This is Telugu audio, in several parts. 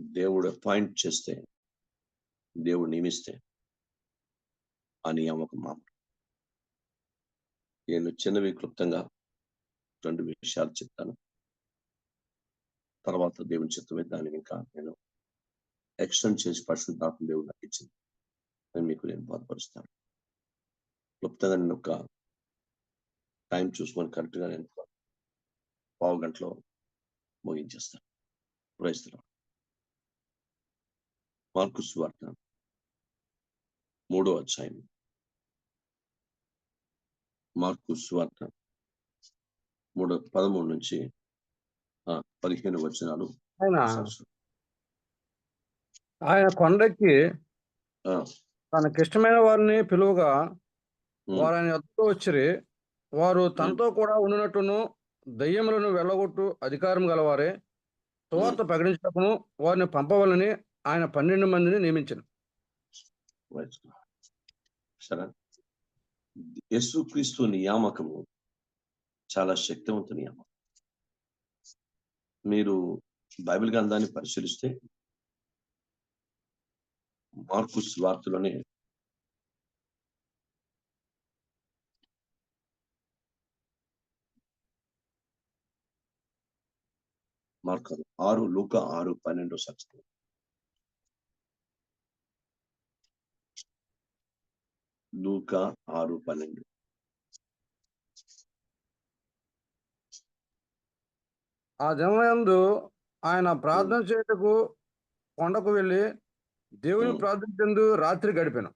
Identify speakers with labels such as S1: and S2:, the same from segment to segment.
S1: దేవుడు అపాయింట్ చేస్తే దేవుడు నియమిస్తే ఆ నియామకం మామూలు. నేను చిన్నవి క్లుప్తంగా రెండు విషయాలు చెప్తాను. తర్వాత దేవుని చిత్తమే దాన్ని ఇంకా నేను ఎక్స్టెండ్ చేసి పరిశుద్ధాత్మ దేవుడు నాకు ఇచ్చింది. నేను మీకు నేను బాధపరుస్తాను. క్లుప్తంగా నేను ఒక టైం చూసుకొని కరెక్ట్గా నేను పావు గంటలో ముగించేస్తాను. ప్రయత్నం మార్కు సువార్త మూడో అధ్యాయం. మార్కు సువార్త మూడో పదమూడు నుంచి పదిహేను వచనాలు
S2: ఆయన కొండకి తనకిష్టమైన వారిని పిలువగా వారు ఆయన ఎత్తుకు వచ్చిరి. వారు తనతో కూడా ఉండినట్టును దయ్యములను వెళ్ళగొట్టు అధికారం గలవారే. సువార్త ప్రకటించటకును వారిని పంపవాలని ఆయన పన్నెండు మందిని నియమించారు
S1: right. సరే. యేసుక్రీస్తు నియామకము చాలా శక్తివంత నియామకం. మీరు బైబిల్ గ్రంథాన్ని పరిశీలిస్తే మార్కుస్ స్వార్థలోనే మార్కు ఆరు లూక ఆరు పన్నెండు సత్యం. లూక ఆరు పన్నెండు.
S2: ఆ దినయందు ఆయన ప్రార్థన చేయుటకు కొండకు వెళ్ళి దేవుని. ప్రార్థించేందు రాత్రి గడిపాను.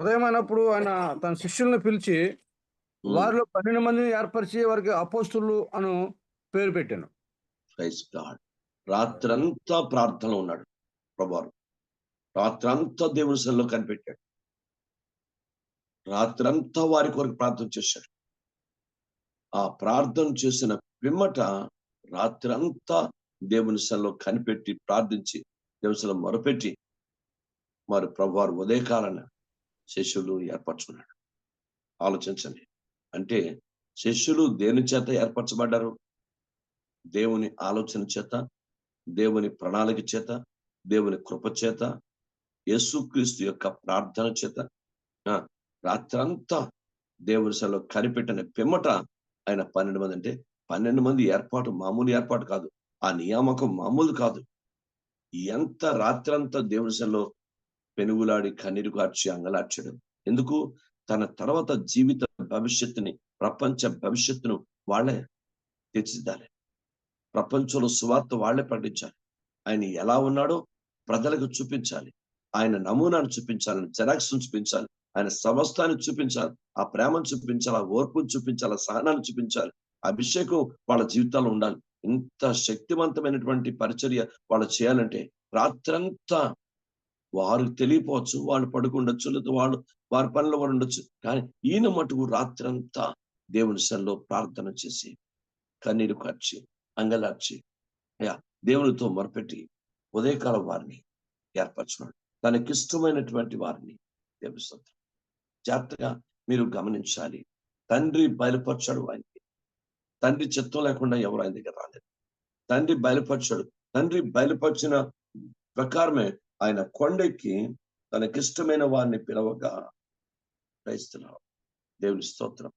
S2: ఉదయమైనప్పుడు ఆయన తన శిష్యులను పిలిచి. వారిలో పన్నెండు మందిని ఏర్పరిచి వారికి అపోస్తులు అను పేరు పెట్టాను.
S1: రాత్రంతా ప్రార్థనలో ఉన్నాడు ప్రభావం. రాత్రంతా దేవుని సెల్లో కనిపెట్టాడు. రాత్రంతా వారి కొరకు ప్రార్థన చేశాడు. ఆ ప్రార్థన చేసిన పిమ్మట రాత్రంతా దేవుని సెల్లో కనిపెట్టి ప్రార్థించి దేవుని సెల్లో మొరపెట్టి మరి ప్రభువారు ఉదయకాలన శిష్యులు ఏర్పరచుకున్నాడు. ఆలోచించండి. అంటే శిష్యులు దేని చేత ఏర్పరచబడ్డారు? దేవుని ఆలోచన చేత దేవుని ప్రణాళిక చేత దేవుని కృప చేత యేసుక్రీస్తు యొక్క ప్రార్థన చేత ఆ, రాత్రంతా దేవుని సెలవు కనిపెట్టిన పిమ్మట ఆయన పన్నెండు మంది అంటే పన్నెండు మంది ఏర్పాటు మామూలు ఏర్పాటు కాదు. ఆ నియామకం మామూలు కాదు. ఎంత రాత్రంతా దేవుని సెలవు పెనుగులాడి కన్నీరు కార్చి అంగలార్చడం. ఎందుకు? తన తర్వాత జీవిత భవిష్యత్తుని ప్రపంచ భవిష్యత్తును వాళ్ళే తీర్చిదిద్దాలి ప్రపంచంలో సువార్త వాళ్ళే ప్రకటించాలి. ఆయన ఎలా ఉన్నాడో ప్రజలకు చూపించాలి. ఆయన నమూనాను చూపించాలని జెరాక్స్ చూపించాలి. ఆయన సమస్తాన్ని చూపించాలి ఆ ప్రేమను చూపించాలి ఆ ఓర్పును చూపించాలి సహనాన్ని చూపించాలి అభిషేకం వాళ్ళ జీవితాల్లో ఉండాలి. ఇంత శక్తివంతమైనటువంటి పరిచర్య వాళ్ళు చేయాలంటే రాత్రంతా వారు తెలియపోవచ్చు వాళ్ళు పడుకుండొచ్చు లేదా వాళ్ళు వారి పనిలో వారు ఉండొచ్చు. కానీ ఈయన మటుకు రాత్రంతా దేవుని సెల్లో ప్రార్థన చేసి కన్నీరు కార్చి అంగలార్చి అయ్యా దేవునితో మొరపెట్టి ఉదయకాలం వారిని ఏర్పరచుకున్నాడు. తనకిష్టమైనటువంటి వారిని దేవుని జాగ్రత్తగా మీరు గమనించాలి. తండ్రి బయలుపరచాడు ఆయనకి. తండ్రి చిత్తం లేకుండా ఎవరు ఆయన దగ్గర రాలేదు. తండ్రి బయలుపరచాడు. తండ్రి బయలుపరిచిన ప్రకారమే ఆయన కొండెక్కి తనకిష్టమైన వారిని పిలవగా క్రైస్తున్నాడు దేవుని స్తోత్రం.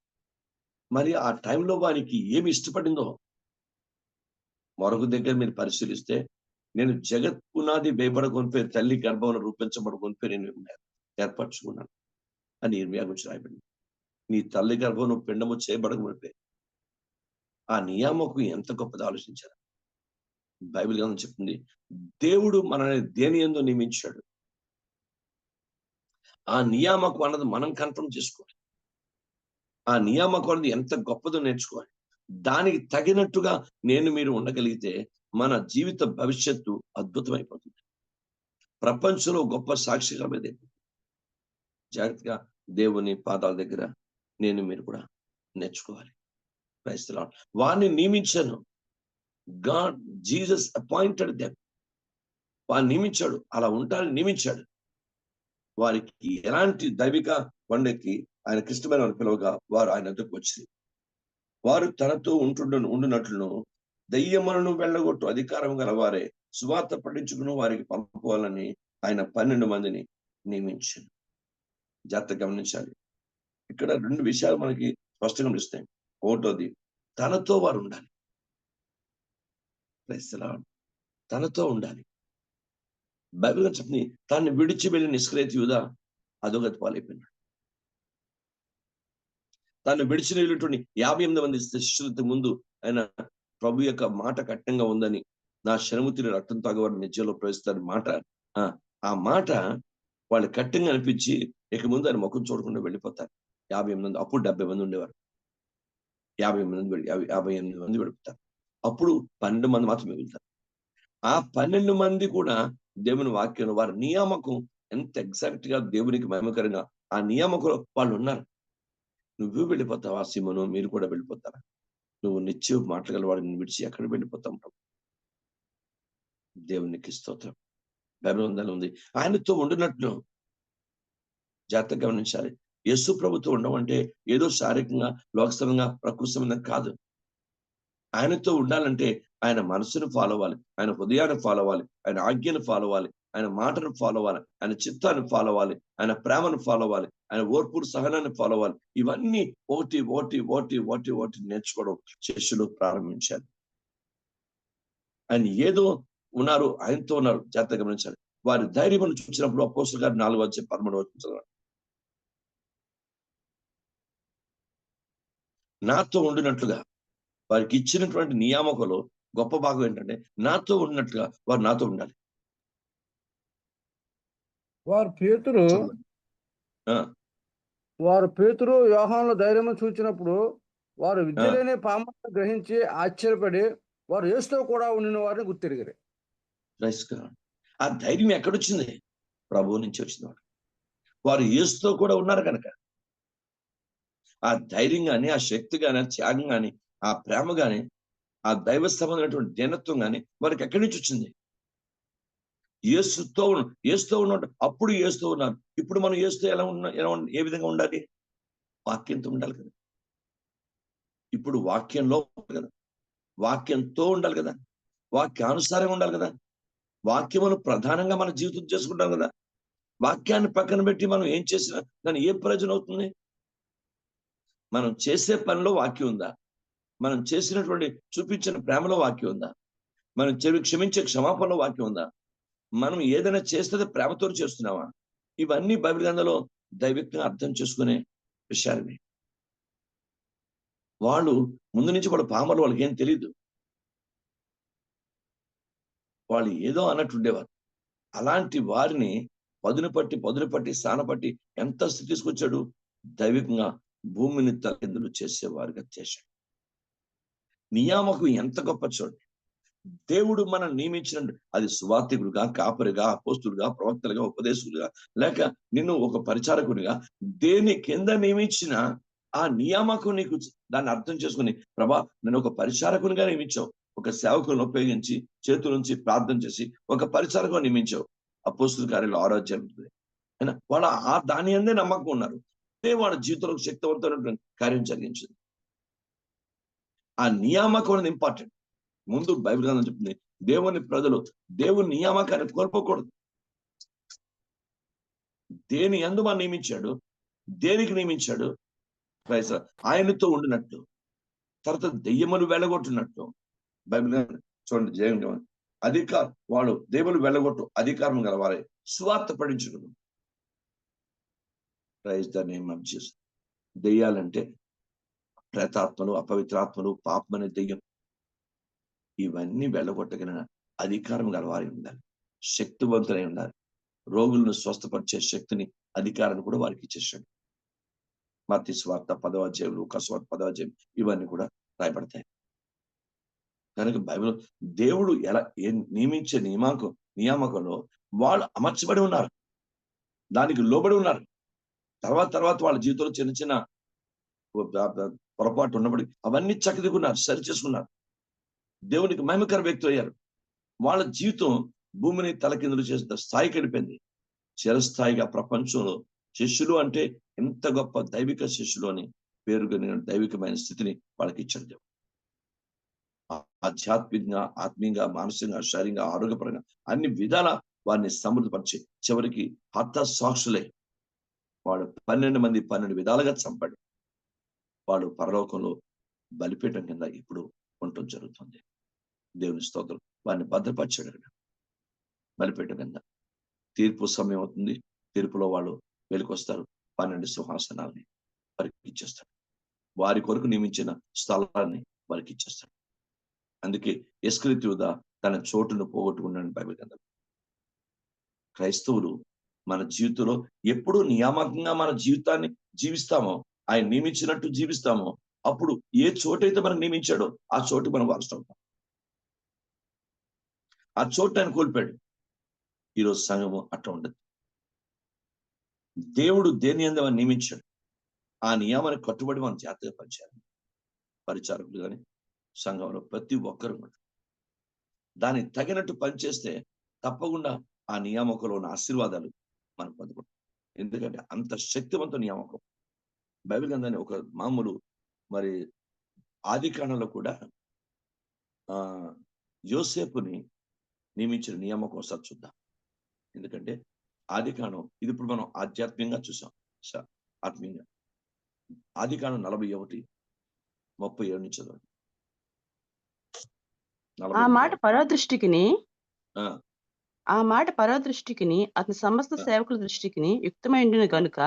S1: మరి ఆ టైంలో వారికి ఏమి ఇష్టపడిందో? మరొక దగ్గర మీరు పరిశీలిస్తే నేను జగత్ పునాది వేయబడకొని తల్లి గర్భంలో రూపించబడుకొని నేను ఏర్పరచుకున్నాను. అని ఇర్మియా గురించి రాయబడింది. నీ తల్లి గర్భంలో పిండము చేయబడకపోతే ఆ నియామకం ఎంత గొప్పది ఆలోచించారు బైబిల్ గ్రంథం చెప్తుంది దేవుడు మనల్ని దేని ఎందు నియమించాడు? ఆ నియామకం అన్నది మనం కన్ఫర్మ్ చేసుకోవాలి. ఆ నియామకం అనేది ఎంత గొప్పదో నేర్చుకోవాలి. దానికి తగినట్టుగా నేను మీరు ఉండగలిగితే మన జీవిత భవిష్యత్తు అద్భుతమైపోతుంది. ప్రపంచంలో గొప్ప సాక్షికరమైతే జాగ్రత్తగా దేవుని పాదాల దగ్గర నేను మీరు కూడా నేర్చుకోవాలి. క్రైస్తలా వారిని నియమించాను. గాడ్ జీసస్ అపాయింటెడ్ దెమ్ వారిని నియమించాడు. అలా ఉండాలని నియమించాడు. వారికి ఎలాంటి దైవిక పండక్కి ఆయన క్లిష్టమైన పిలువగా వారు ఆయన దగ్గరకు వచ్చింది వారు తనతో ఉంటుండ ఉండునట్లును దయ్యములను వెళ్ళగొట్టు అధికారం గల వారే సువార్త పఠించుకుని వారికి పంపుకోవాలని ఆయన పన్నెండు మందిని నియమించాడు జాగ్రత్త గమనించాలి. ఇక్కడ రెండు విషయాలు మనకి స్పష్టంగా కనిపిస్తాయి. ఒకటోది తనతో వారు ఉండాలి. తనతో ఉండాలి. బైబిల్ చెప్తుంది తను విడిచి వెళ్ళిన నిష్క్రియత యూదా అధోగతి పాలైపోయినాడు. తను విడిచి వెళ్ళినటువంటి యాభై ఎనిమిది మంది శిష్యులతో ముందు ఆయన ప్రభు యొక్క మాట కట్టంగా ఉందని నా శరముతిని రక్తం తాగవారు నిజంలో ప్రవేశిస్తారు మాట. ఆ మాట వాళ్ళు కట్టింగ్ అనిపించి ఇక ముందు ఆయన ముఖం చూడకుండా వెళ్ళిపోతారు. యాభై ఎనిమిది మంది అప్పుడు డెబ్బై మంది ఉండేవారు. యాభై ఎనిమిది మంది యాభై ఎనిమిది మంది వెళ్ళిపోతారు. అప్పుడు పన్నెండు మంది మాత్రమే వెళ్తారు. ఆ పన్నెండు మంది కూడా దేవుని వాక్యం వారి నియామకం ఎంత ఎగ్జాక్ట్గా దేవునికి మహిమకరంగా ఆ నియామకంలో వాళ్ళు ఉన్నారు. నువ్వు వెళ్ళిపోతావా సీమను? మీరు కూడా వెళ్ళిపోతారా? నువ్వు నిత్యం మాట్లాడగల వాడిని విడిచి ఎక్కడ వెళ్ళిపోతాం ప్రభు? దేవునికి స్తోత్రం. బైబిల్ ఉంది. ఆయనతో ఉండినట్లు జాగ్రత్తగా గమనించాలి. యేసు ప్రభుత్వం ఉండడం అంటే ఏదో శారీరకంగా లోకస్థలంగా ప్రకృష్టమైన కాదు. ఆయనతో ఉండాలంటే ఆయన మనసును ఫాలో అవ్వాలి. ఆయన హృదయాన్ని ఫాలో అవ్వాలి. ఆయన ఆజ్ఞను ఫాలో అవ్వాలి. ఆయన మాటను ఫాలో అవ్వాలి. ఆయన చిత్తాన్ని ఫాలో అవ్వాలి. ఆయన ప్రేమను ఫాలో అవ్వాలి. ఆయన ఓర్పు సహనాన్ని ఫాలో అవ్వాలి. ఇవన్నీ ఓటి ఓటి ఓటి ఓటి ఓటి నేర్చుకోవడం శిష్యులు ప్రారంభించారు. ఆయన ఏదో ఉన్నారు ఆయనతో ఉన్నారు జాగ్రత్త గమనించాలి. వారి ధైర్యం చూసినప్పుడు అపోస్తుల గారు నాలుగు వచ్చే పదమూడు వచ్చిన నాతో ఉండినట్లుగా వారికి ఇచ్చినటువంటి నియామకంలో గొప్ప భాగం ఏంటంటే నాతో ఉన్నట్లుగా వారు నాతో ఉండాలి.
S2: వారు పేతురు వారు పేతురు యోహానుల ధైర్యం చూచినప్పుడు వారు విద్య లేని పామాలను గ్రహించి ఆశ్చర్యపడి వారు యేసుతో కూడా ఉండిన వారిని గుర్తిరిగారు.
S1: Praise ఆ ధైర్యం ఎక్కడొచ్చింది ప్రభువు నుంచి వచ్చింది వారు యేసుతో కూడా ఉన్నారు కనుక ఆ ధైర్యం కానీ ఆ శక్తి కానీ ఆ త్యాగం కానీ ఆ ప్రేమ కానీ ఆ దైవ సంబంధమైనటువంటి దీనత్వం గాని వారికి ఎక్కడి నుంచి వచ్చింది? యేసుతో ఏసుతో యేసుతో ఉన్నట్టు అప్పుడు ఏస్తూ ఉన్నారు. ఇప్పుడు మనం ఏసుతో ఎలా ఉన్నా ఎలా ఏ విధంగా ఉండాలి? వాక్యంతో ఉండాలి కదా. ఇప్పుడు వాక్యంలో కదా. వాక్యంతో ఉండాలి కదా. వాక్యానుసారంగా ఉండాలి కదా. వాక్యమును ప్రధానంగా మన జీవితం చేసుకుంటాం కదా? వాక్యాన్ని పక్కన పెట్టి మనం ఏం చేసినా దాని ఏ ప్రయోజనం అవుతుంది? మనం చేసే పనిలో వాక్యం ఉందా? మనం చేసినటువంటి చూపించిన ప్రేమలో వాక్యం ఉందా? మనం చెవి క్షమించే క్షమాపణలో వాక్యం ఉందా? మనం ఏదైనా చేస్తే ప్రేమతో చేస్తున్నావా ఇవన్నీ బైబిల్ గ్రంథంలో దైవికంగా అర్థం చేసుకునే విషయాలు వాళ్ళు ముందు నుంచి వాళ్ళ పామలు వాళ్ళకి ఏం తెలియదు వాళ్ళు ఏదో అన్నట్టుండేవారు అలాంటి వారిని పదును పట్టి పదును పట్టి స్థానపట్టి ఎంత స్థితి తీసుకొచ్చాడు? దైవికంగా భూమిని తలకిందులు చేసేవారుగా చేశాడు. నియామకం ఎంత గొప్ప చూడండి. దేవుడు మనం నియమించిన అది సువార్థికుడుగా కాపరిగా అపోస్తులుగా ప్రవక్తలుగా ఉపదేశకుడుగా లేక నిన్ను ఒక పరిచారకునిగా దేని కింద నియమించిన ఆ నియామకం నీకు దాన్ని అర్థం చేసుకుని ప్రభా నేను ఒక పరిచారకునిగా నియమించావు. ఒక సేవకులను ఉపయోగించి చేతుల నుంచి ప్రార్థన చేసి ఒక పరిసరంగా నియమించావు. అపోస్తుల కార్యాలు ఆరోగ్యం అయినా వాళ్ళ ఆ దాని అందే నమ్మకం ఉన్నారు. అదే వాళ్ళ జీవితంలో శక్తివంతమైనటువంటి కార్యం జరిగించింది. ఆ నియామకం అనేది ఇంపార్టెంట్. ముందు బైబిల్ గ్రంథం చెప్తుంది దేవుని ప్రజలు దేవుని నియామకాన్ని కోల్పోకూడదు. దేని ఎందు మనం నియమించాడు దేనికి నియమించాడు? ఆయనతో ఉండినట్టు తర్వాత దెయ్యములు వెళ్ళగొట్టినట్టు బైబిల్ చూడండి జయం అధికార వాళ్ళు దేవుడు వెళ్ళగొట్టు అధికారం గలవారే. స్వార్థ పడించుకును praise the name of Jesus దెయ్యాలంటే ప్రేతాత్మలు అపవిత్రాత్మలు పాపం దెయ్యం. ఇవన్నీ వెళ్ళగొట్టగిన అధికారం గలవారి ఉండాలి. శక్తివంతులై ఉండాలి. రోగులను స్వస్థపరిచే శక్తిని అధికారాన్ని కూడా వారికి ఇచ్చేసాడు మతి స్వార్థ పదవ అధ్యాయం లూకాస్వార్థ పదవ ఇవన్నీ కూడా రాయబడతాయి. కనుక బైబిల్ దేవుడు ఎలా నియమించే నియామకం నియామకంలో వాళ్ళు అమర్చబడి ఉన్నారు. దానికి లోబడి ఉన్నారు. తర్వాత తర్వాత వాళ్ళ జీవితంలో చిన్న చిన్న పొరపాటు ఉన్నప్పటి అవన్నీ చక్కదిగున్నారు సరి చేసుకున్నారు. దేవునికి మహిమకర వ్యక్తులు అయ్యారు. వాళ్ళ జీవితం భూమిని తలకిందులు చేసిన స్థాయికి వెళ్ళిపోయింది. చిరస్థాయిగా ప్రపంచంలో శిష్యులు అంటే ఎంత గొప్ప దైవిక శిష్యులు అని పేరు దైవికమైన స్థితిని వాళ్ళకి ఇచ్చాడు ఆధ్యాత్మికంగా ఆత్మీయంగా మానసికంగా శారీరంగా ఆరోగ్యపరంగా అన్ని విధాల వారిని సమృద్ధిపరిచి చివరికి హత సాక్షులై వాడు పన్నెండు మంది పన్నెండు విధాలుగా చంపాడు. వాడు పరలోకంలో బలిపీఠం కింద ఇప్పుడు ఉండటం జరుగుతుంది. దేవుని స్తోత్రం. వారిని భద్రపరిచాడు అక్కడ. బలిపీఠం కింద. తీర్పు సమయం అవుతుంది. తీర్పులో వాళ్ళు వెలుకొస్తారు. పన్నెండు సింహాసనాలని వారికి ఇచ్చేస్తాడు వారి కొరకు నియమించిన స్థలాన్ని వారికి ఇచ్చేస్తాడు అందుకే ఎస్క్రిత్యూద తన చోటును పోగొట్టుకున్నాడు బైబిల్ గ్రంథం క్రైస్తవులు మన జీవితంలో ఎప్పుడు నియామకంగా మన జీవితాన్ని జీవిస్తామో ఆయన నియమించినట్టు జీవిస్తామో అప్పుడు ఏ చోటైతే మనకు నియమించాడో ఆ చోటు మనం వారసులు ఆ చోటు ఆయన కోల్పాడు ఈరోజు సంఘము అట్లా ఉండదు. దేవుడు దేని అందు మనం నియమించాడు? ఆ నియమానికి కట్టుబడి మనం జాతీయ పనిచేయాలి పరిచారకులు కానీ సంఘంలో ప్రతి ఒక్కరు కూడా. దాన్ని తగినట్టు పనిచేస్తే తప్పకుండా ఆ నియామకంలో ఉన్న ఆశీర్వాదాలు మనం పొందుకుంటాం ఎందుకంటే అంత శక్తివంత నియామకం. బైబిల్ గ్రంథాన్ని ఒక మామూలు మరి ఆది కాలంలో కూడా ఆ యోసేపుని నియమించిన నియామకం ఒకసారి చూద్దాం. ఎందుకంటే ఆది ఇది ఇప్పుడు మనం ఆధ్యాత్మికంగా చూసాం. స- ఆత్మీయంగా. ఆది కాలం నలభై ఒకటి ముప్పై ఏడు నుంచి చదవండి.
S3: ఆ. మాట పరో దృష్టికిని
S1: ఆ.
S3: మాట పరో దృష్టికిని అతని సమస్త. సేవకుల దృష్టికిని యుక్తమైండును గనుక.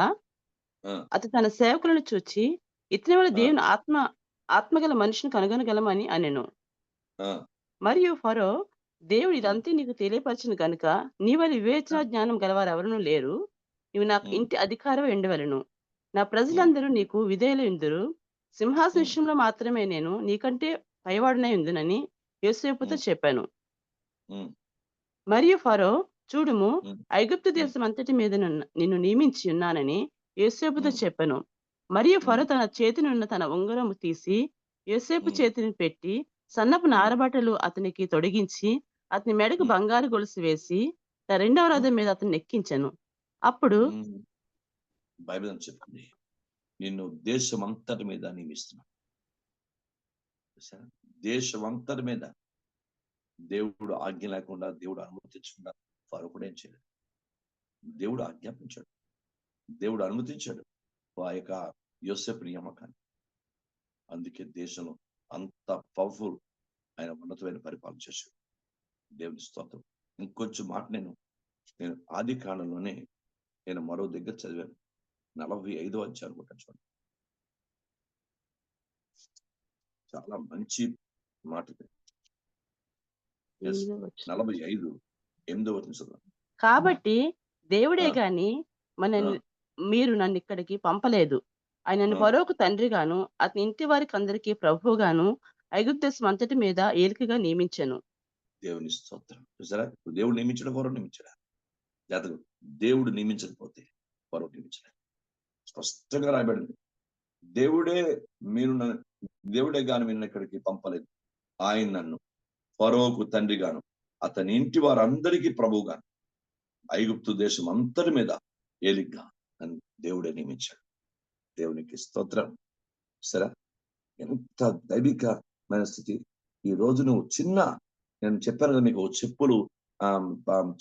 S3: అతను తన సేవకులను చూచి ఇతని వల్ల. దేవుని ఆత్మ ఆత్మగల మనిషిని కనుగొనగలమని అనెను. మరియు ఫరో దేవుడు ఇదంతా నీకు తెలియపరిచిన గనుక నీ వల్ల వివేచన జ్ఞానం గలవారు ఎవరునూ లేరు నీవు నాకు. ఇంటి అధికారం ఎండవలను నా ప్రజలందరూ నీకు విధేయులు ఇందురు సింహాసన. విషయంలో మాత్రమే నేను నీకంటే పైవాడినై ఉందునని యోసేపుతో. చెప్పాను. మరియు ఫరో చూడుము. ఐగుప్తు. దేశం అంతటి మీద నున్న- నియమించి ఉన్నానని యోసేపుతో. చెప్పాను మరియు ఫరో. తన చేతిని ఉన్న తన ఉంగరము తీసి యోసేపు. చేతిని పెట్టి సన్నపు. నారబట్టలు అతనికి తొడిగించి అతని మెడకు. బంగారు గొలుసు వేసి తన రెండవ. రథం మీద అతన్ని ఎక్కించాను అప్పుడు.
S1: బైబిల్ అని చెప్తుంది నిన్ను దేశం అంతటి మీద నియమిస్తున్నాను చూసారా? దేశం అంతటి మీద దేవుడు ఆజ్ఞ లేకుండా దేవుడు అనుమతించకుండా వారు కూడా ఏం చేయలేదు. దేవుడు ఆజ్ఞాపించాడు. దేవుడు అనుమతించాడు ఆ యొక్క యోసెఫ్ నియామకాన్ని. అందుకే దేశంలో అంత పవర్ఫుల్ ఆయన ఉన్నతమైన పరిపాలన చేశాడు. దేవుని స్తోత్రం. ఇంకొంచెం మాట నేను నేను ఆది కాలంలోనే నేను మరో దగ్గర చదివాను. నలభై ఐదో అధ్యాయం అనుకుంటాను చూడండి. చాలా మంచి మాట
S3: ఎనిమిదవ.
S1: నలభై ఐదు ఎనిమిదో వచ్చిన చదువు.
S3: కాబట్టి దేవుడే. గాని మన. మీరు నన్ను ఇక్కడికి పంపలేదు. ఆయన నన్ను
S1: ఆ.
S3: ఫరోకు తండ్రిగాను అతని ఇంటి వారికి అందరికీ ప్రభువుగాను ఐగుప్తు దేశం అంతటి మీద ఏలికగా నియమించాను.
S1: దేవుని స్తోత్రం. చూసారా? దేవుడు నియమించడం కొరకు నియమించడా? జాతకు దేవుడు నియమించకపోతే కొరకు నియమించడా? స్పష్టంగా రాయబడింది. దేవుడే మీరు దేవుడే గాని మీరు ఇక్కడికి పంపలేదు. ఆయన నన్ను ఫరోకు తండ్రి గాను అతని ఇంటి వారందరికీ ప్రభువుగాను ఐగుప్తు దేశం అంతటి మీద ఏలిగ్గా నన్ను దేవుడే నియమించాడు. దేవునికి స్తోత్రం. సరే? ఎంత దైవికమైన స్థితి. ఈ రోజు నువ్వు చిన్న నేను చెప్పాను కదా మీకు చెప్పులు ఆ,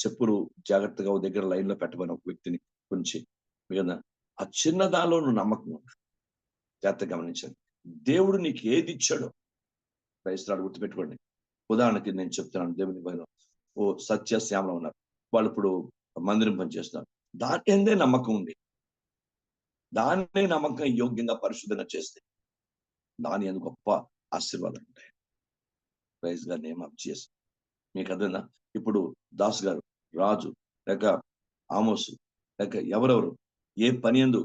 S1: చెప్పులు జాగ్రత్తగా ఓ దగ్గర లైన్లో పెట్టమని ఒక వ్యక్తిని ఉంచి ఆ చిన్న దానిలో నువ్వు నమ్మకం జాగ్రత్త గమనించండి. దేవుడు నీకు ఏది ఇచ్చాడో క్రైస్తవుడు గుర్తుపెట్టుకోండి. ఉదాహరణకి నేను చెప్తున్నాను దేవుని పైన ఓ సత్య శ్యామలో ఉన్నారు. వాళ్ళు ఇప్పుడు మందిరం పనిచేస్తున్నారు. దాని ఎందే నమ్మకం ఉంది. దాన్నే నమ్మకం యోగ్యంగా పరిశుద్ధంగా చేస్తే దాని ఎందుకు గొప్ప ఆశీర్వాదాలు ఉంటాయి. ప్రైజ్ గారు నేమ్ అప్ మీకు అర్థమైనా ఇప్పుడు దాస్ గారు రాజు లేక ఆమోసు లేక ఎవరెవరు ఏ పని ఎందు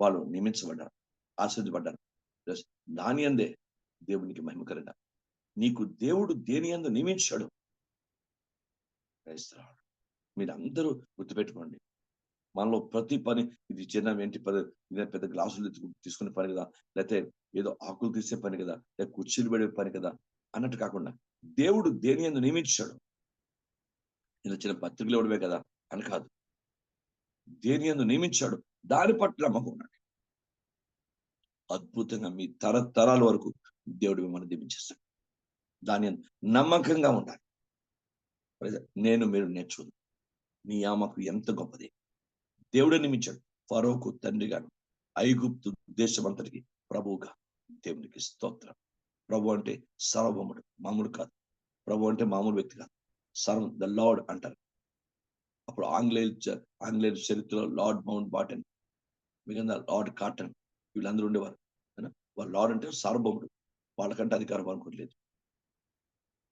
S1: వాళ్ళు నియమించబడ్డారు ఆశ్రదిపడ్డారు ప్లస్ దాని అందే దేవునికి మహిమకరంగా నీకు దేవుడు దేని ఎందు నియమించాడు. క్రైస్తవుడు మీరు అందరూ గుర్తుపెట్టుకోండి. మనలో ప్రతి పని ఇది చిన్న ఏంటి పని పెద్ద గ్లాసులు తీసుకునే పని కదా లేకపోతే ఏదో ఆకులు తీసే పని కదా లేక కుర్చీలు పడే పని కదా అన్నట్టు కాకుండా దేవుడు దేని ఎందు నియమించాడు. ఇలా చిన్న పత్రికలు ఇవ్వడమే కదా అని కాదు. దేని ఎందు నియమించాడు దాని పట్ల నమ్మకం అద్భుతంగా మీ తరతరాల వరకు దేవుడు మిమ్మల్ని దీవించేస్తాడు. దాని నమ్మకంగా ఉండాలి. నేను మీరు నేర్చుకుంది. మీ ఆమెకు ఎంత గొప్పది? దేవుడు నిమించాడు ఫరోకు తండ్రిగాను ఐగుప్తు దేశమంతటికి ప్రభువుగా దేవునికి స్తోత్రం. ప్రభు అంటే సర్వముడు. మామూలు కాదు. ప్రభు అంటే మామూలు వ్యక్తి కాదు. సర్వ ద లార్డ్ అంటారు. అప్పుడు ఆంగ్లేయుల ఆంగ్లేయుల చరిత్రలో లార్డ్ మౌంట్ బాటన్ మిగతా లార్డ్ కాటన్ వీళ్ళందరూ ఉండేవారు. వాళ్ళు లార్డ్ అంటే సార్వభౌముడు వాళ్ళకంటే అధికారం అనుకోలేదు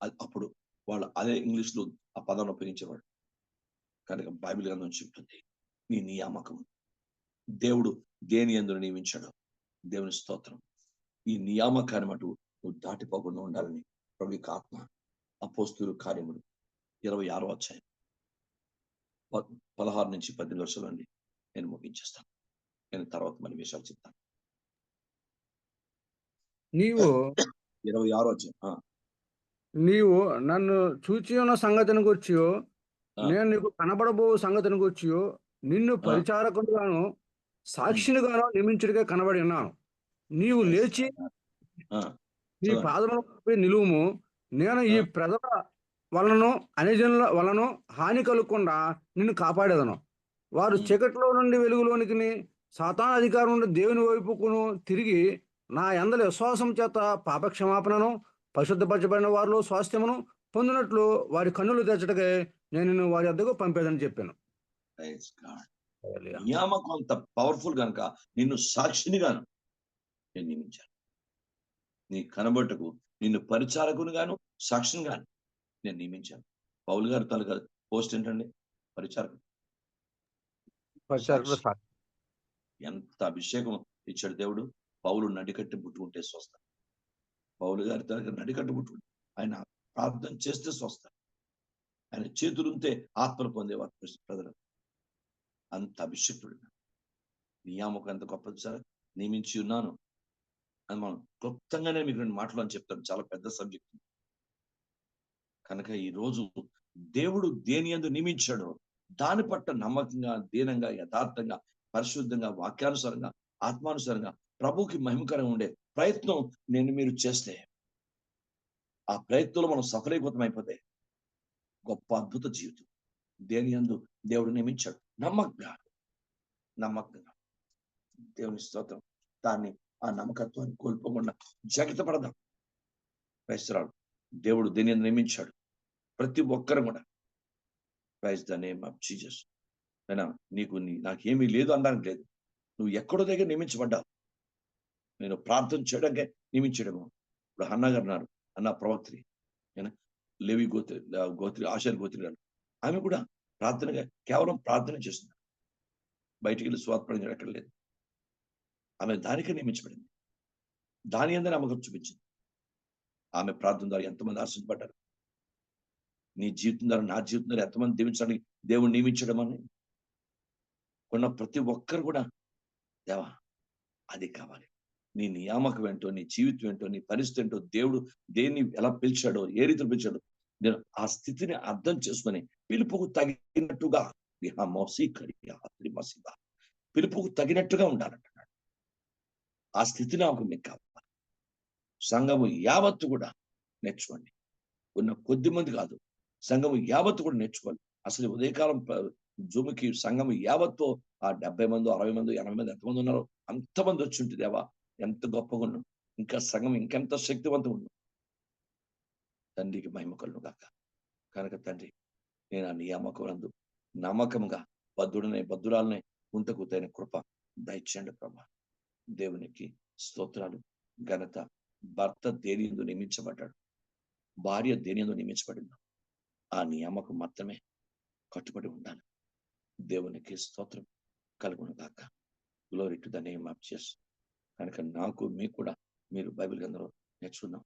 S1: అప్పుడు వాళ్ళు అదే ఇంగ్లీష్లో ఆ పదాన్ని ఉపయోగించేవాడు. కనుక బైబిల్ గ్రంథం చెప్తుంది నీ నియామకం దేవుడు దేని ఎందుకు నియమించాడు దేవుని స్తోత్రం. ఈ నియామకాన్ని మటు నువ్వు దాటిపోకుండా ఉండాలని ప్రభు యొక్క ఆత్మ అపోస్తులు కార్యములు. ఇరవై ఆరో అధ్యాయం. పదహారు నుంచి పద్దెనిమిది వర్షాలు అండి నేను ముగించేస్తాను నేను తర్వాత మన విషయాలు చెప్తాను.
S2: నీవు
S1: ఇరవై ఆరో అధ్యాయం
S2: నీవు నన్ను చూచి ఉన్న సంగతిని గుర్చి
S1: ఆ.
S2: నేను నీకు కనబడబో సంగతిని గుర్చి నిన్ను పరిచారకుడుగాను సాక్షినిగాను నియమించుడిగా కనబడి ఉన్నాను నీవు లేచి నీ. పాదములపై నిలువుము నేను ఈ. ప్రజల వలన అనిజనుల వలన హాని కలగకుండా నిన్ను కాపాడేదను వారు. చీకట్లో నుండి వెలుగులోనికి సాతాన్ అధికారం నుండి దేవుని వైపుకును తిరిగి నా ఎందలి విశ్వాసం చేత పాపక్షమాపణను పరిశుద్ధపరచబడిన వారిలో స్వాస్థ్యమును పొందినట్లు వారి కన్నులు తెచ్చటకే నేను వారి వద్దకు పంపేదని చెప్పాను.
S1: నియామకం అంత పవర్ఫుల్ కనుక నిన్ను సాక్షిని గాను నేను నియమించాను. నీ కనబట్టుకు నిన్ను పరిచారకుని గాను సాక్షిని గాను నేను నియమించాను. పౌలు గారు తాలూకా పోస్ట్ ఏంటండి? పరిచారకుడు. ఎంత అభిషేకం ఇచ్చాడు దేవుడు? పౌలు నడికట్టి పుట్టుకుంటే స్వస్థ పౌలు గారి దగ్గర నడికట్టుకుంటుండే ఆయన ప్రార్థన చేస్తే స్వస్థ ఆయన చేతులుంటే ఆత్మలు పొందేవారు ప్రజలు. అంత అభిషక్తుడు నియామకం ఎంత గొప్పది సార్? నియమించి ఉన్నాను. అని మనం క్లుప్తంగానే మీకు రెండు మాటలు అని చెప్తాను. చాలా పెద్ద సబ్జెక్ట్. కనుక ఈ రోజు దేవుడు దేని ఎందు నియమించాడో దాని పట్ల నమ్మకంగా దీనంగా యథార్థంగా పరిశుద్ధంగా వాక్యానుసారంగా ఆత్మానుసారంగా ప్రభుకి మహిమకరంగా ఉండే ప్రయత్నం నేను మీరు చేస్తే ఆ ప్రయత్నంలో మనం సఫలీకృతం అయిపోతే గొప్ప అద్భుత జీవితం. దేని యందు? దేవుడు నియమించాడు. నమ్మకంగా నమ్మకంగా దేవుని స్తోత్రం. దాన్ని ఆ నమ్మకత్వాన్ని కోల్పోకుండా జాగ్రత్త పడదాం. క్రైస్తరాలు దేవుడు దేని నియమించాడు. ప్రతి ఒక్కరు కూడా. Praise the name of Jesus అయినా నీకు నీ- నాకేమీ లేదు అనడానికి లేదు. నువ్వు ఎక్కడో దగ్గర నియమించబడ్డావు. నేను ప్రార్థన చేయడానికి నియమించడము. ఇప్పుడు అన్నగారు గారు ఉన్నారు అన్న ప్రవక్త్రి లేవి గోత్రి గోత్రి ఆశారి గోత్రి గారు. ఆమె కూడా ప్రార్థనగా కేవలం ప్రార్థన చేస్తున్నారు బయటికి వెళ్ళి స్వాత్పడించడం ఎక్కడ లేదు. ఆమె దానికే నియమించబడింది. దాని అందరూ నమ్మకం చూపించింది. ఆమె ప్రార్థన ద్వారా ఎంతమంది ఆశించబడ్డారు నీ జీవితం ద్వారా నా జీవితం ద్వారా ఎంతమంది దీవించడానికి దేవుడు నియమించడం అని? కొన్న ప్రతి ఒక్కరు కూడా దేవా అది కావాలి. నీ నియామకం ఏంటో నీ జీవితం ఏంటో నీ పరిస్థితి ఏంటో దేవుడు దేన్ని ఎలా పిలిచాడో ఏ రీతిలో పిలిచాడో నేను ఆ స్థితిని అర్థం చేసుకొని పిలుపుకు తగినట్టుగా పిలుపుకు తగినట్టుగా ఉండాలంటున్నాడు. ఆ స్థితి నాకు మీకు కావాలి. సంఘము యావత్తు కూడా నేర్చుకోండి. ఉన్న కొద్ది మంది కాదు. సంఘము యావత్తు కూడా నేర్చుకోవాలి. అసలు ఉదయకాలం ప- జూమ్కి సంఘం ఆ డెబ్బై మంది అరవై మంది ఎనభై మంది ఎంతమంది ఉన్నారో అంతమంది వచ్చి ఉంటుంది దేవా ఎంత గొప్పగా ఉన్నాం ఇంకా సంఘం ఇంకెంత శక్తివంతం ఉన్నాం తండ్రికి మహిమ కలును కాక కనుక తండ్రి నేను ఆ నియామకం నమ్మకంగా బద్ధుడనే బద్ధురాలనే ఉంటకు తగిన కృప దయచేయండి ప్రభా. దేవునికి స్తోత్రాలు. ఘనత భర్త దేని ఎందు నియమించబడ్డాడు? భార్య దేని ఎందు నియమించబడింది ఆ నియామకం మాత్రమే కట్టుబడి ఉండాలి. దేవునికి స్తోత్రం కలుగును గాక. Glory to the name of Jesus కనుక నాకు మీకు కూడా మీరు బైబిల్ గ్రంథంలో నేర్చుకున్నాం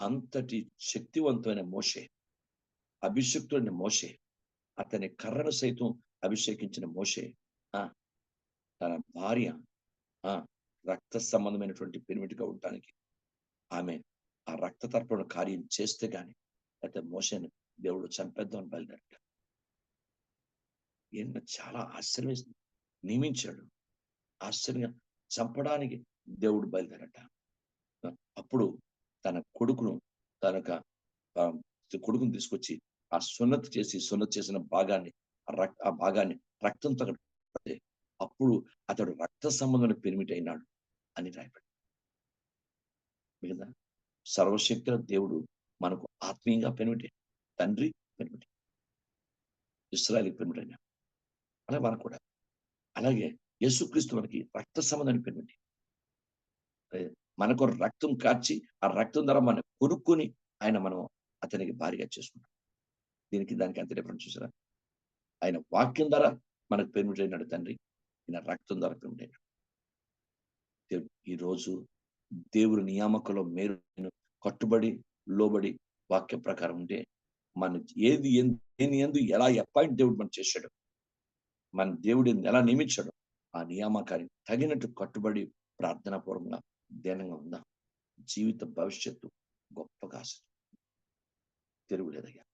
S1: అంతటి శక్తివంతమైన మోషే అభిషక్తుడైన మోషే అతని కర్రను సైతం అభిషేకించిన మోషే ఆ తన భార్య ఆ రక్త సంబంధమైనటువంటి పెనిమిటిగా ఉండటానికి ఆమె ఆ రక్త తర్పణ కార్యం చేస్తే గాని అయితే మోషేను దేవుడు చంపేద్దామని బయలుదేరట ఈయన చాలా ఆశ్చర్యం నియమించాడు. ఆశ్చర్యంగా చంపడానికి దేవుడు బయలుదేరట. అప్పుడు తన కొడుకును తనక కొడుకును కొడుకుని తీసుకొచ్చి ఆ సున్నతి చేసి సున్నతి చేసిన భాగాన్ని ఆ భాగాన్ని రక్తంతో అప్పుడు అతడు రక్త సంబంధం పెరిమిట్ అయినాడు అని రాయబడి మిగతా సర్వశక్తుల దేవుడు మనకు ఆత్మీయంగా పెనిమిటి తండ్రి పెనిమిటి ఇస్రాయల్ పెనిమిటి అయినా అలాగే మనకు కూడా. అలాగే యేసుక్రీస్తు మనకి రక్త సంబంధాన్ని పెనిమిటి మనకు రక్తం కాచి ఆ రక్తం ద్వారా మనం కొనుక్కుని ఆయన మనం అతనికి భారీగా చేసుకున్నాం దీనికి దానికి అంత డిఫరెన్స్ చూసారా? ఆయన వాక్యం ద్వారా మనకు పెనిమిటి అయినాడు తండ్రి. ఈయన రక్తం ద్వారా పెనిమిటి అయినాడు దేవుడు ఈ రోజు దేవుడి నియామకంలో మీరు కట్టుబడి లోబడి వాక్య ప్రకారం ఉంటే మన ఏది దేని ఎందు ఎలా అపాయింట్ దేవుడు మనం చేశాడు? మన దేవుడు ఎలా నియమించాడు? ఆ నియామకానికి తగినట్టు కట్టుబడి ప్రార్థనాపూర్వకంగా ధ్యానంగా ఉందా జీవిత భవిష్యత్తు గొప్పగా ఆశ తిరుగులేదయ్యా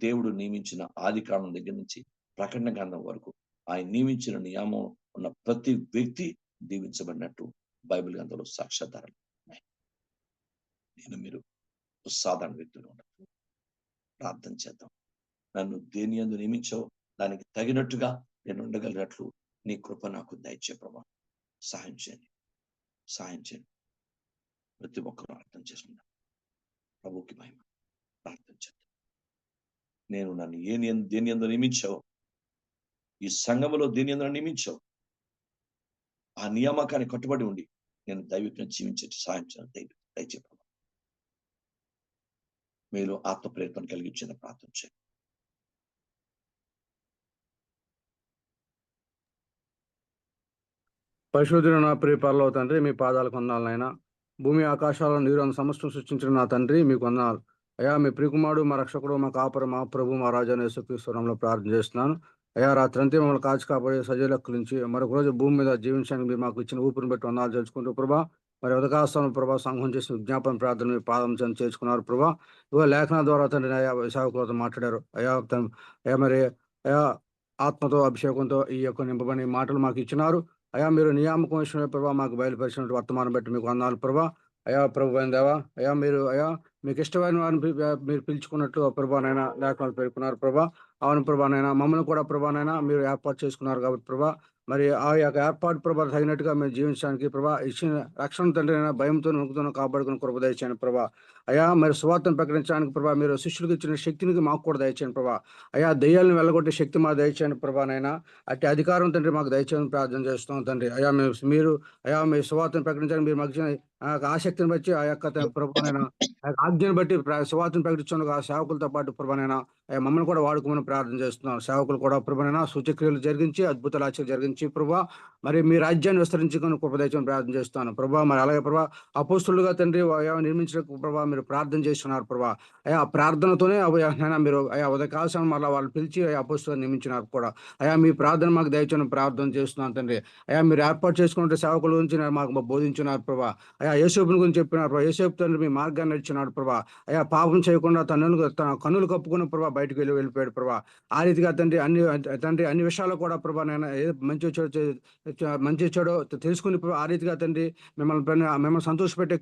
S1: దేవుడు నియమించిన ఆది కాలం దగ్గర నుంచి ప్రకటన గ్రంథం వరకు ఆయన నియమించిన నియామం ఉన్న ప్రతి వ్యక్తి దీవించబడినట్టు బైబిల్ గ్రంథంలో సాక్ష్యాధారాలు ఉన్నాయి నేను మీరు సాధారణ వ్యక్తులు ఉండదు ప్రార్థన చేద్దాం నన్ను దేని ఎందు నియమించావు దానికి తగినట్టుగా నేను ఉండగలిగినట్లు నీ కృప నాకు దయచే ప్రభా సహాయం చేయండి సాయం చేయండి. ప్రతి ఒక్కరూ అర్థం చేసుకుందాం. ప్రభుకి మహిమ. ప్రార్థన చేద్దాం. నేను నన్ను ఏ దేని ఎందు నియమించావు? ఈ సంఘములో దేని ఎందు నియమించావు? ఆ నియామకాన్ని కట్టుబడి ఉండి నేను దైవికంగా జీవించే సాయం చేయాలి దైవ. దయచే మీరు ఆత్మ ప్రయత్నం కలిగించిన ప్రార్థన చేయండి.
S2: పరిశుద్ధుడు నా ప్రియ పరలోక తండ్రి మీ పాదాలకు వందాలనైనా భూమి ఆకాశాలను నీరు అంత సమస్తం సృష్టించిన నా తండ్రి మీకు వందాలు అయా మీ ప్రియకుమారుడు మా రక్షకుడు మా కాపర మా ప్రభు మా రాజాను యేసుక్రీశ్వరంలో ప్రార్థన చేస్తున్నాను. అయా రాత్రంతా మమ్మల్ని కాచి కాపాడే సజీలకు నుంచి మరొక రోజు భూమి మీద జీవించడానికి మీరు మాకు ఇచ్చిన ఊపిరిని బట్టి వందాలు తెలుసుకుంటూ ప్రభా మరి ఉదకాస్తాను ప్రభా సంఘం చేసిన విజ్ఞాపన ప్రార్థన మీ పాదం చెంది చేర్చుకున్నారు ప్రభా. ఇవో లేఖన ద్వారా తండ్రి అయా సేవకులతో మాట్లాడారు. అయా అయా మరి అయా ఆత్మతో అభిషేకంతో ఈ యొక్క నింపబడిన మాటలు మాకు ఇచ్చినారు. అయా మీరు నియామకం విషయమే ప్రభా మాకు బయలుపరిచినట్టు వర్తమానం బట్టి మీకు వందాలు ప్రభా. అయా ప్రభు అయిన దేవా అయా మీరు అయా మీకు ఇష్టమైన వారిని మీరు పిలుచుకున్నట్లు ప్రభానైనా లేఖనాలు పేర్కొన్నారు ప్రభా. అవును ప్రభానైనా మమ్మల్ని కూడా ప్రభానైనా మీరు ఏర్పాటు చేసుకున్నారు కాబట్టి ప్రభా. మరి ఆ యొక్క ఏర్పాటు ప్రభా తగినట్టుగా మేము జీవించడానికి ప్రభా ఇచ్చిన రక్షణ తండ్రి అయినా భయంతో నొక్కుతున్న కాపాడుకుని కృప ప్రభా. అయా మరి సువార్తను ప్రకటించడానికి ప్రభా మీరు శిష్యులకు ఇచ్చిన శక్తిని మాకు కూడా దయచేయండి ప్రభా. అయా దయ్యాలను వెళ్ళగొట్టే శక్తి మా దయచేయండి ప్రభానైనా అట్టి అధికారం తండ్రి మాకు దయచేయని ప్రార్థన చేస్తున్నాం తండ్రి. అయా మేము మీరు అయా మీ సువార్తను ప్రకటించడానికి మీరు మాకు ఇచ్చిన ఆ యొక్క ఆసక్తిని బట్టి ఆ యొక్క త- ప్రభునైనా ఆ యొక్క ఆజ్ఞను బట్టి ప్ర- సువార్తను ప్రకటించడానికి ఆ సేవకులతో పాటు ప్రభానైనా మమ్మల్ని కూడా వాడుకోమని ప్రార్థన చేస్తున్నాం. సేవకులు కూడా ప్రభానైనా సూచక్రియలు జరిగించి అద్భుతాలు ఆచరణ జరిగించి ప్రభా మరి మీ రాజ్యాన్ని విస్తరించుకొని కృపదయచని ప్రార్థన చేస్తున్నాను. ప్రభా మరి అలాగే ప్రభా అపోస్తులుగా తండ్రి నిర్మించిన ప్రభా మీరు ప్రార్థన చేస్తున్నారు ప్రభా. అయా ప్రార్థనతోనే అయ్యా మీరు అయా ఉదయ కాల్సిన మళ్ళీ వాళ్ళు పిలిచి అయ్యా అపోస్తులు నియమించినారు కూడా. అయా మీ ప్రార్థన మాకు దయచని ప్రార్థన చేస్తున్నాను తండ్రి. అయా మీరు ఏర్పాటు చేసుకుంటే సేవకుల గురించి మాకు బోధించినారు ప్రభా. అయా యేసేపుని గురించి చెప్పినారు ప్రభా. యేసేపు తండ్రి మీ మార్గాన్ని నడిచినాడు ప్రభా. అయా పాపం చేయకుండా తనను తన కన్నులు కప్పుకున్న ప్రభా బయటకు వెళ్ళి వెళ్ళిపోయాడు ప్రభా. ఆ రీతిగా తండ్రి అన్ని తండ్రి అన్ని విషయాలు కూడా ప్రభా నేను మంచి వచ్చాడో మంచి వచ్చాడో తెలుసుకుని ఆ రీతిగా తండ్రి మిమ్మల్ని మిమ్మల్ని సంతోషపెట్టే